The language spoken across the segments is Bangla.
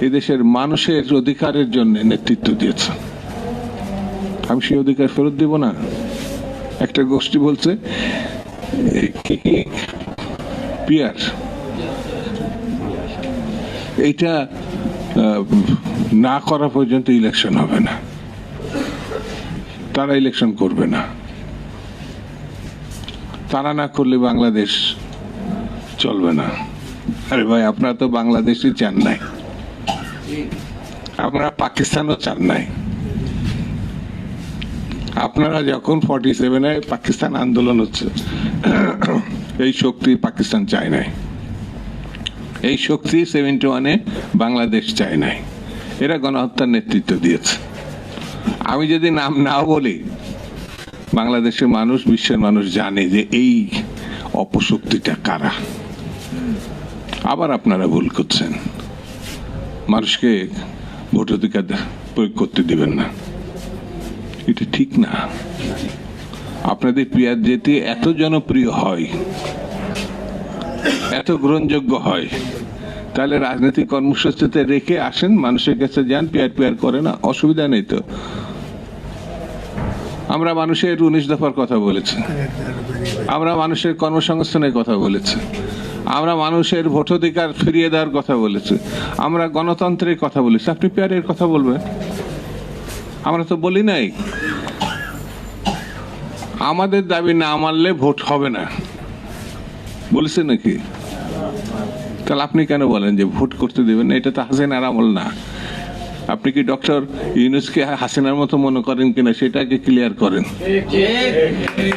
এদেশের মানুষের অধিকারের জন্য নেতৃত্ব দিয়েছেন। আমি সেই অধিকার ফেরত দেব না। একটা গোষ্ঠী বলছে? পিয়ার। আহ, না করা পর্যন্ত ইলেকশন হবে না। তারা ইলেকশন করবে না। তারা না করলে বাংলাদেশ চলবে না। আরে ভাই আপনারা তো বাংলাদেশই চান নাই। আপনারা পাকিস্তানও চান নাই। আপনারা যখন ফর্টি সেভেনে পাকিস্তান আন্দোলন হচ্ছে এই শক্তি পাকিস্তান চায় নাই। এই শক্তি সেভেন্টি ওয়ানে বাংলাদেশ চায় নাই। এরা গণহত্যার নেতৃত্ব দিয়েছে। আমি যদি নাম না বলি বাংলাদেশের মানুষ বিশ্বের মানুষ জানে যে এই অপশক্তিটা কারা। আবার আপনারা ভুল করছেন। মানুষকে ভোটাধিকার প্রয়োগ করতে দিবেন না। এটা ঠিক না। আপনাদের পিয়ার যেতে এত জনপ্রিয় হয়, এত গ্রহণযোগ্য হয়, তাহলে রাজনৈতিক কর্মসূচিতে রেখে আসেন, মানুষের কাছে যান, পিয়ার পিয়ার করে না, অসুবিধা নেই তো। আমরা মানুষের উনিশ দফার কথা বলেছি। আমরা মানুষের কর্মসংস্থানের কথা বলেছি। আমরা মানুষের ভোটাধিকার ফিরিয়ে দেওয়ার কথা বলেছি। আমরা গণতন্ত্রের কথা বলেছি। আপনি পেয়ারের কথা বলবেন? আমরা তো বলি নাই। আমাদের দাবি না মানলে ভোট হবে না। বলেছে নাকি? তাহলে আপনি কেন বলেন যে ভোট করতে দেবেন? এটা তো হাসিনার আমল না। আপনি কি ডক্টর ইউনুসকে হাসিনার মতো মনে করেন কিনা সেটা আগে ক্লিয়ার করেন।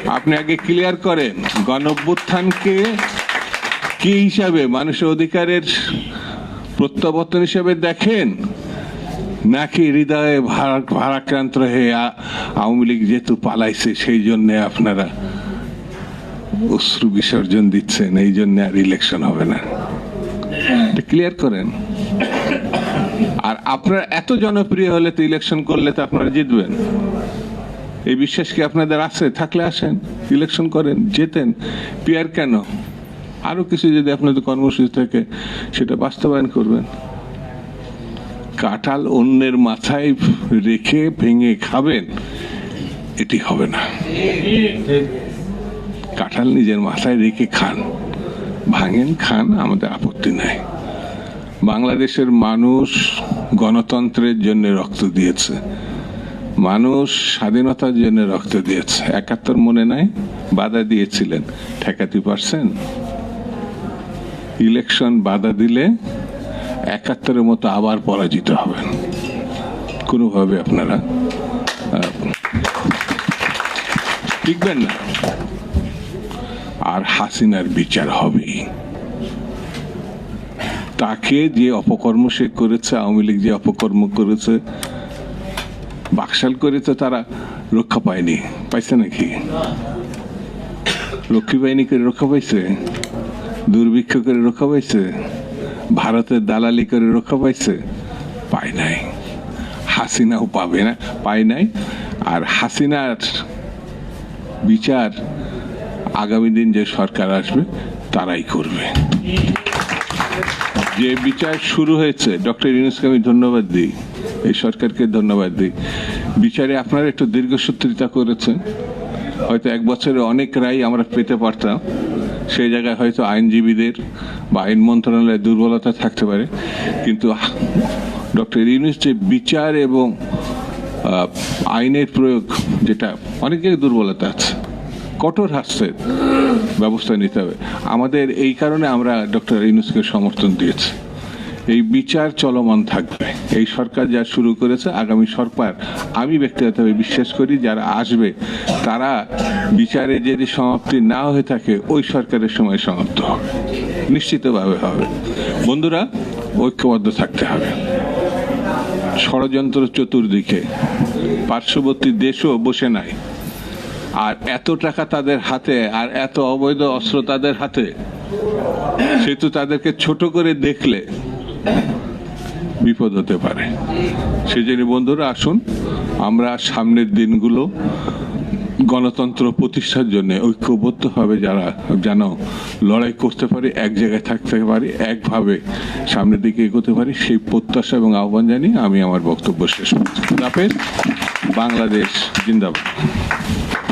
আপনি আগে ক্লিয়ার করেন। গণ অভ্যুত্থানকে কি হিসাবে? মানুষের অধিকারের প্রত্যাবর্তন হিসাবে দেখেন? নাকি হৃদয়ে ভারা- ভারাক্রান্ত হয়ে আওয়ামী লীগ যেহেতু পালাইছে, সেই জন্য আপনারা অশ্রু বিসর্জন দিচ্ছেন, এই জন্য আর ইলেকশন হবে না। ক্লিয়ার করেন? আর আপনার এত জনপ্রিয় হলে তো ইলেকশন করলে তো আপনারা জিতবেন। এই বিশ্বাস কি আপনাদের আছে? থাকলে আসেন ইলেকশন করেন, জেতেন। পিয়ার কেন? আরও কিছু যদি আপনাদের কর্মসূচি থাকে, সেটা বাস্তবায়ন করবেন। কাঁঠাল অন্যের মাথায় রেখে ভেঙে খাবেন, এটি হবে না। কাঁঠাল নিজের মাথায় রেখে খান। ভাঙেন, খান, আমাদের আপত্তি নাই। বাংলাদেশের মানুষ গণতন্ত্রের জন্য রক্ত দিয়েছে। মানুষ স্বাধীনতার জন্য রক্ত দিয়েছে। একাত্তর মনে নাই, বাধা দিয়েছিলেন। ঠেকাতে পারছেন? ইলেকশন বাধা দিলে একাত্তরের মতো আবার পরাজিত হবেন। কোনোভাবে আপনারা টিকবেন না। আর হাসিনার বিচার হবেই। তাকে যে অপকর্ম সে করেছে, আওয়ামী লীগ যে অপকর্ম করেছে, বাকশাল করেছে তারা রক্ষা পায়নি। পাইছে নাকি? রক্ষী বাহিনী করে রক্ষা পাইছে? দুর্ভিক্ষ করে রক্ষা পাইছে ভারতের দালালি করে রক্ষা পাইছে, পায় নাই। হাসিনাও পাবে না, পায় নাই। আর হাসিনার বিচার আগামী দিন যে সরকার আসবে, তারাই করবে। যে বিচার শুরু হয়েছে, ডক্টর ইউনুসকে আমি ধন্যবাদ দিই, এই সরকারকে ধন্যবাদ দিই। বিচারে আপনারা একটু দীর্ঘসূত্রিতা করেছেন। হয়তো এক বছরে অনেক রায় আমরা পেতে পারতাম। সেই জায়গায় হয়তো আইনজীবীদের বা আইন মন্ত্রণালয়ের দুর্বলতা থাকতে পারে। কিন্তু ডক্টর ইউনুস যে বিচার এবং আইনের প্রয়োগ, যেটা অনেকের দুর্বলতা আছে, কঠোর হাস্যের ব্যবস্থা নিতে হবে। আমাদের এই কারণে আমরা ডক্টর ইউনুসকে সমর্থন দিয়েছি। এই বিচার চলমান থাকবে। এই সরকার যা শুরু করেছে আগামী সরকার, আমি ব্যক্তিগতভাবে বিশ্বাস করি, যারা আসবে, তারা বিচারে যদি সমাপ্তি না হয়ে থাকে, ওই সরকারের সময় সমাপ্ত হবে। নিশ্চিতভাবে হবে। বন্ধুরা, ঐক্যবদ্ধ থাকতে হবে। ষড়যন্ত্র চতুর্দিকে, পার্শ্ববর্তী দেশও বসে নাই। আর এত টাকা তাদের হাতে, আর এত অবৈধ অস্ত্র তাদের হাতে, সেহেতু তাদেরকে ছোট করে দেখলে বিপদ হতে পারে। সেজন্য বন্ধুরা, আসুন। আমরা সামনের দিনগুলো গণতন্ত্র প্রতিষ্ঠার জন্য ঐক্যবদ্ধ হবে যারা, যেন লড়াই করতে পারি, এক জায়গায় থাকতে পারি, একভাবে সামনের দিকে এগোতে পারি, সেই প্রত্যাশা এবং আহ্বান জানিয়ে আমি আমার বক্তব্য শেষ করছি। বাংলাদেশ, জিন্দাবাদ।